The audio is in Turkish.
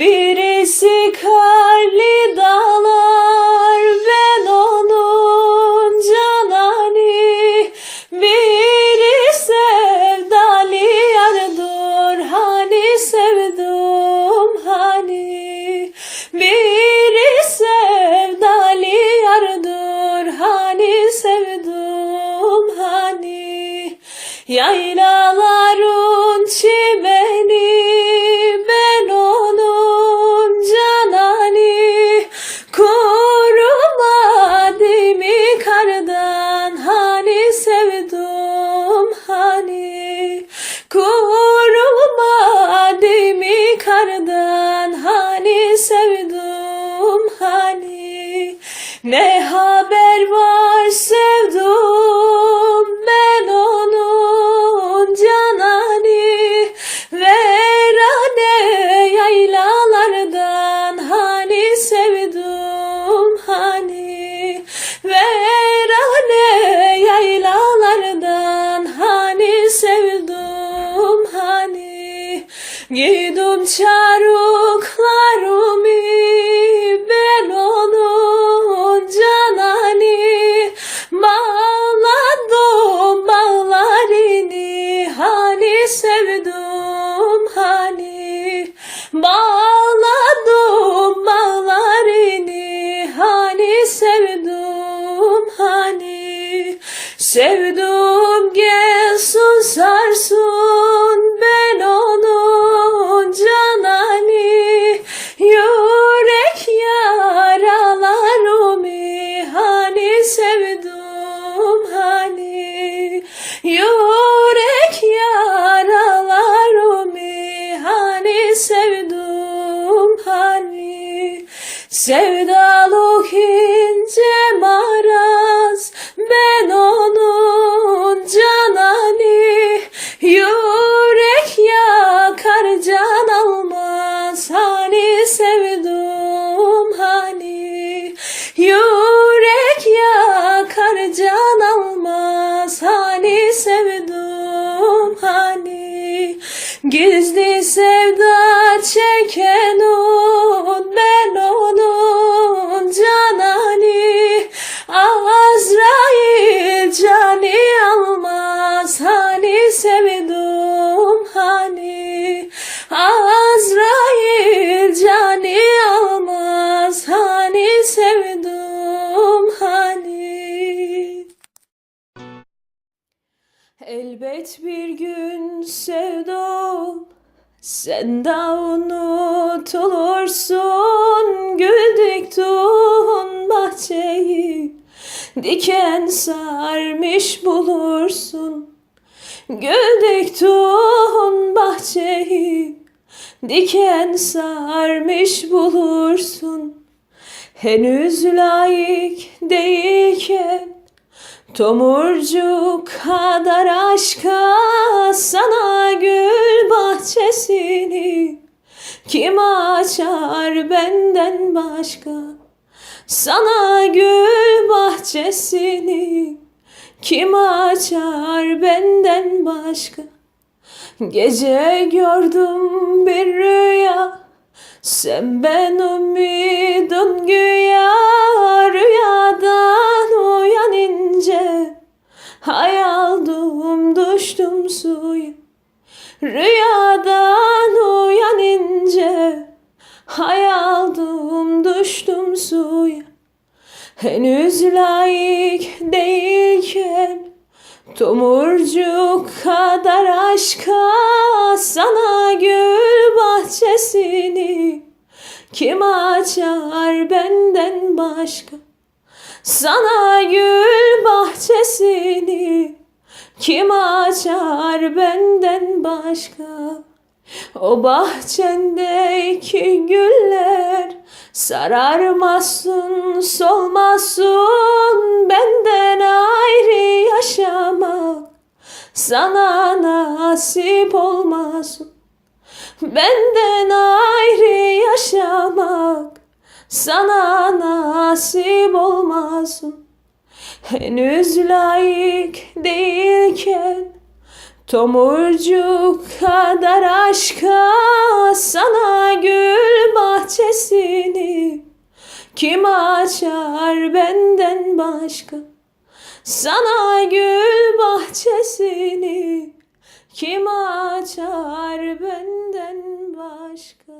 Birisi karlı dağlar ben onun canani. Biri sevdalı yardır hani sevdum hani. Biri sevdalı yardır hani sevdum hani. Yaylaların Ne haber var sevdum ben onun canani? Verane yaylalardan hani sevdum hani? Verane yaylalardan hani sevdum hani? Giydim çaruklarımı Sevdum gelsin sarsın ben onun canani. Yürek yaralarımı hani sevdum hani. Yürek yaralarımı hani sevdum hani. Sevdalık sevdum hani. Yürek yakar can almaz hani sevdum hani. Gizli sevda çeken on ben onun canani. Azrail cani almaz hani sevdum Elbet bir gün sevdum sen de unutulursun. Gül diktiğin bahçeyi Diken sarmış bulursun. Gül diktiğin bahçeyi Diken sarmış bulursun. Henüz layık değilken Tomurcuk kadar aşka sana gül bahçesini kim açar benden başka? Sana gül bahçesini kim açar benden başka? Gece gördüm bir rüya sen ben umidun güya rüyadan Hayaldım düştüm suya. Henüz layık değilken Tomurcuk kadar aşka sana gül bahçesini kim açar benden başka? Sana gül bahçesini kim açar benden başka o bahçendeki güller sararmasın solmasın benden ayrı yaşamak sana nasip olmasın benden ayrı yaşamak sana nasip olmasın henüz layık değilken Tomurcuk kadar aşka sana gül bahçesini kim açar benden başka? Sana gül bahçesini kim açar benden başka?